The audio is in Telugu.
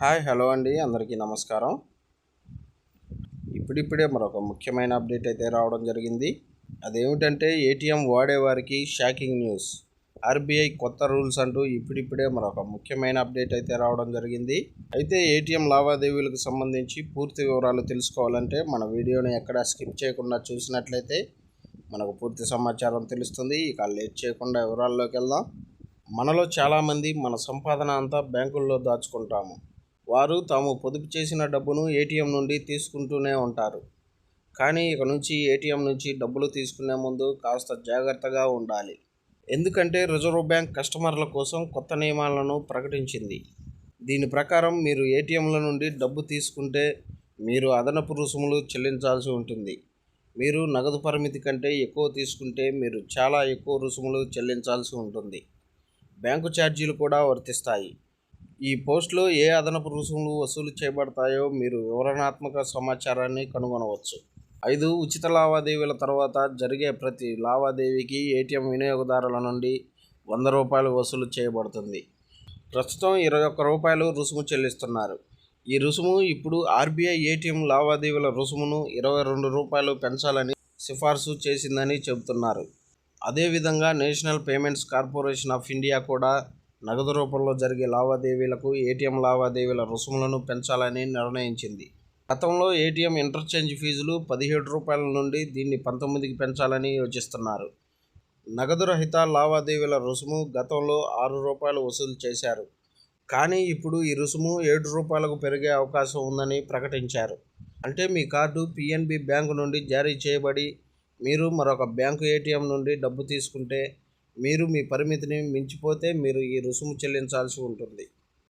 హాయ్ హలో అండి. అందరికీ నమస్కారం. ఇప్పుడిప్పుడే మరొక ముఖ్యమైన అప్డేట్ అయితే రావడం జరిగింది. అదేమిటంటే ఏటీఎం వాడేవారికి షాకింగ్ న్యూస్. ఆర్బీఐ కొత్త రూల్స్ అంటూ ఇప్పుడిప్పుడే మరొక ముఖ్యమైన అప్డేట్ అయితే రావడం జరిగింది. అయితే ఏటీఎం లావాదేవీలకు సంబంధించి పూర్తి వివరాలు తెలుసుకోవాలంటే మన వీడియోని ఎక్కడ స్కిప్ చేయకుండా చూసినట్లయితే మనకు పూర్తి సమాచారం తెలుస్తుంది. ఇక లేట్ చేయకుండా వివరాల్లోకి వెళ్దాం. మనలో చాలామంది మన సంపాదన అంతా బ్యాంకుల్లో దాచుకుంటాము. వారు తాము పొదుపు చేసిన డబ్బును ఏటీఎం నుండి తీసుకుంటూనే ఉంటారు. కానీ ఇక నుంచి ఏటీఎం నుంచి డబ్బులు తీసుకునే ముందు కాస్త జాగ్రత్తగా ఉండాలి. ఎందుకంటే రిజర్వ్ బ్యాంక్ కస్టమర్ల కోసం కొత్త నియమాలను ప్రకటించింది. దీని ప్రకారం మీరు ఏటీఎంల నుండి డబ్బు తీసుకుంటే మీరు అదనపు రుసుములు చెల్లించాల్సి ఉంటుంది. మీరు నగదు పరిమితి కంటే ఎక్కువ తీసుకుంటే మీరు చాలా ఎక్కువ రుసుములు చెల్లించాల్సి ఉంటుంది. బ్యాంకు ఛార్జీలు కూడా వర్తిస్తాయి. ఈ పోస్టులో ఏ అదనపు రుసుములు వసూలు చేయబడతాయో మీరు వివరణాత్మక సమాచారాన్ని కనుగొనవచ్చు. ఐదు ఉచిత లావాదేవీల తర్వాత జరిగే ప్రతి లావాదేవీకి ఏటీఎం వినియోగదారుల నుండి వంద రూపాయలు వసూలు చేయబడుతుంది. ప్రస్తుతం ఇరవై ఒక్క రూపాయలు రుసుము చెల్లిస్తున్నారు. ఈ రుసుము ఇప్పుడు ఆర్బీఐ ఏటీఎం లావాదేవీల రుసుమును ఇరవై రెండు రూపాయలు పెంచాలని సిఫార్సు చేసిందని చెబుతున్నారు. అదేవిధంగా national payments corporation of India కూడా నగదు రూపంలో జరిగే లావాదేవీలకు ఏటీఎం లావాదేవీల రుసుములను పెంచాలని నిర్ణయించింది. గతంలో ఏటీఎం ఇంటర్చేంజ్ ఫీజులు పదిహేడు రూపాయల నుండి దీన్ని పంతొమ్మిదికి పెంచాలని యోచిస్తున్నారు. నగదు రహిత లావాదేవీల రుసుము గతంలో ఆరు రూపాయలు వసూలు చేశారు. కానీ ఇప్పుడు ఈ రుసుము ఏడు రూపాయలకు పెరిగే అవకాశం ఉందని ప్రకటించారు. అంటే మీ కార్డు పిఎన్బి బ్యాంకు నుండి జారీ చేయబడి మీరు మరొక బ్యాంకు ఏటీఎం నుండి డబ్బు తీసుకుంటే మీరు మీ పరిమితిని మించిపోతే మీరు ఈ రుసుము చెల్లించాల్సి ఉంటుంది.